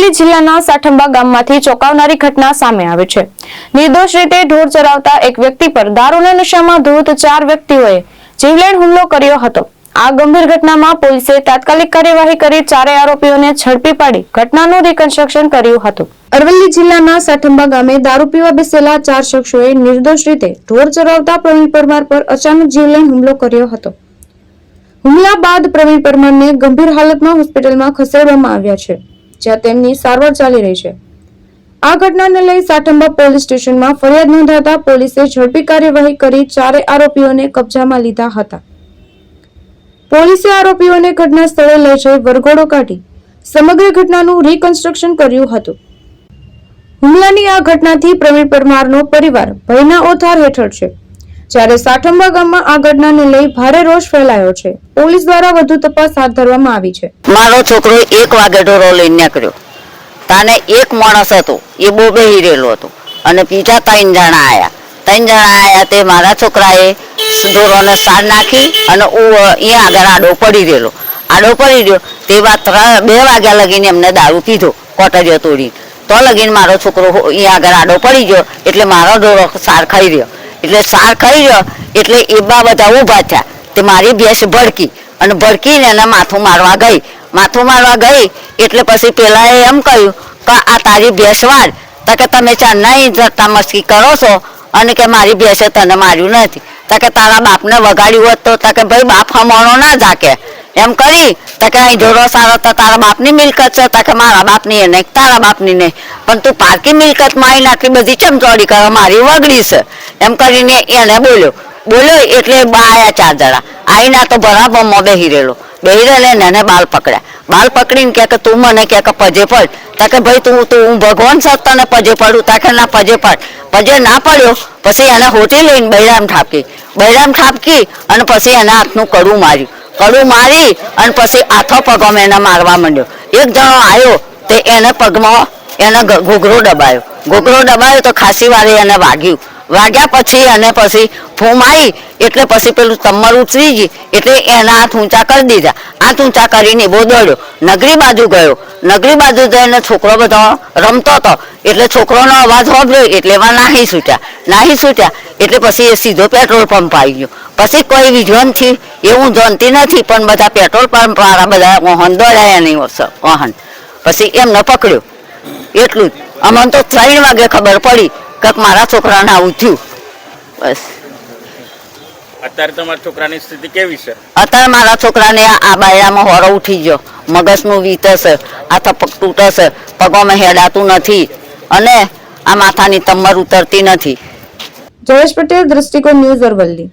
અરવલ્લી જિલ્લાના સાઠંબા ગામમાંથી ચોંકાવનારી ઘટના સામે આવે છે. નિર્દોષ રીતે ઢોર ચરાવતા એક વ્યક્તિ પર દારૂના નશામાં ધૂત ચાર વ્યક્તિઓએ જીવલેણ હુમલો કર્યો હતો. આ ગંભીર ઘટનામાં પોલીસે તાત્કાલિક કાર્યવાહી કરી ચારેય આરોપીઓને ઝડપી પાડી ઘટનાનું રિકન્સ્ટ્રક્શન કર્યું હતું. અરવલ્લી જિલ્લાના સાઠંબા ગામે દારૂ પીવા બેસેલા ચાર શખ્સોએ નિર્દોષ રીતે ઢોર ચરાવતા પ્રવીણ પરમાર પર અચાનક જીવલેણ હુમલો કર્યો હતો. હુમલા બાદ પ્રવીણ પરમારને ગંભીર હાલતમાં હોસ્પિટલમાં ખસેડવામાં આવ્યા છે. જ્યાં તેમની સારવાર ચાલી રહી છે. આ ઘટનાને લઈ સાઠંબા પોલીસ સ્ટેશનમાં ફરિયાદ નોંધાતા પોલીસે ઝડપી કાર્યવાહી કરી ચારે આરોપીઓને કબજામાં લીધા હતા. પોલીસે આરોપીઓને ઘટના સ્થળે લઈ જઈ વરઘોડો કાઢી સમગ્ર ઘટનાનું રિકન્સ્ટ્રક્શન કર્યું હતું. હુમલાની આ ઘટનાથી પ્રવીણ પરમારનો પરિવાર ભયના ઓથાર હેઠળ છે. જ્યારે સાઠંબા ગામમાં આ ઘટનાને લઈ ભારે રોષ ફેલાયો છે. પોલીસ દ્વારા વધુ તપાસ હાથ ધરવામાં આવી છે. મારો છોકરો એક વાગે ઢોરો લઈને નીકળ્યો. તાને એક માણસ હતો. એ બહુ બેહી રહેલો હતો. અને બીજા ત્રણ જણા આવ્યા ત્રણ જણા આવ્યા તે મારા છોકરાએ ઢોરોને સાર નાખી અને અહીંયા આગળ આડો પડી રહેલો. આડો પડી રહ્યો. તે વાત બે વાગ્યા લગીને એમને દારૂ પીધો કોટરીઓ તોડી તો લગીને મારો છોકરો અહીંયા આગળ આડો પડી ગયો. એટલે મારો ઢોરો સાર ખાઈ રહ્યો. એટલે સાર ખાઈ ગયો, એટલે એ બા બધા ઊભા થયા. તે મારી ભેંસ ભડકી અને ભડકીને એને માથું મારવા ગઈ. માથું મારવા ગઈ એટલે પછી પેલા એમ કહ્યું કે આ તારી ભેંસ વાર તો કે તમે ચાંદના જતા મસ્કી કરો છો અને કે મારી ભેંસે તને માર્યું નથી. તો કે તારા બાપને વગાડ્યું હોત તો કે ભાઈ બાપ હમણો ના જાકે એમ કરી, તો અહીં ઢોરો સારો તો તારા બાપની મિલકત છે, તો કે મારા બાપની નહીં, તારા બાપની નહીં. પણ તું પારકી મિલકતમાં આવીને આટલી બધી ચમચોડી કરો, મારી વગડી છે. એમ કરીને એને બોલ્યો. બોલ્યો એટલે બા આયા ચાર જણા. આવીને તો બરાબર બેહી રહેલો. બેહી રહેલે એને બાલ પકડ્યા. બાલ પકડીને કે તું મને કે પજે પડ. તાકે ભાઈ તું તું, હું ભગવાન સાથ પજે પડું. તા કે ના, પજે પડ. પજે ના પડ્યો, પછી એને હોટી લઈને બૈરામ ઠાપકી. બૈરામ ઠાપકી અને પછી એના હાથનું કડું માર્યું. કડું મારી અને પછી આથો પગમાં એને મારવા માંડ્યો. એક જણો આવ્યો તે એને પગમાં એને ઘૂઘરો દબાયો. ઘૂઘરો દબાયો તો ખાસી વારે એને વાગ્યું. વાગ્યા પછી અને પછી ફૂમ આવી એટલે પછી પેલું તમર ઉતરી ગઈ એટલે એના હાથ ઊંચા કરી દીધા. હાથ ઊંચા કરીને બહુ દોડ્યો. નગરી બાજુ ગયો. નગરી બાજુ જઈને છોકરો બધો રમતો હતો. એટલે છોકરોનો અવાજ હોભ્યો એટલે એમાં નાહી છૂટ્યા. નાહી છૂટ્યા. એટલે પછી એ સીધો પેટ્રોલ પંપ આવી ગયો. પછી કોઈ વિજ્ઞાનથી, એવું જાણતી નથી, પણ બધા પેટ્રોલ પંપ વાળા બધા વાહન દોડાયા નહીં વાહન. પછી એમને પકડ્યો. એટલું જ. અમને તો ત્રણ વાગે ખબર પડી કે મારા છોકરાને આવું થયું. બસ. અત્યારે તમારા છોકરાની સ્થિતિ કેવી છે? અત્યારે મારા છોકરાને આ બાયરામાં હોરો ઉઠી ગયો. મગજનું વીતશે આ થપક તૂટશે પગોમાં હેડાતું નથી અને આ માથાની તમર ઉતરતી નથી. જયેશ પટેલ દ્રષ્ટિકોણ ન્યૂઝ અરવલ્લી.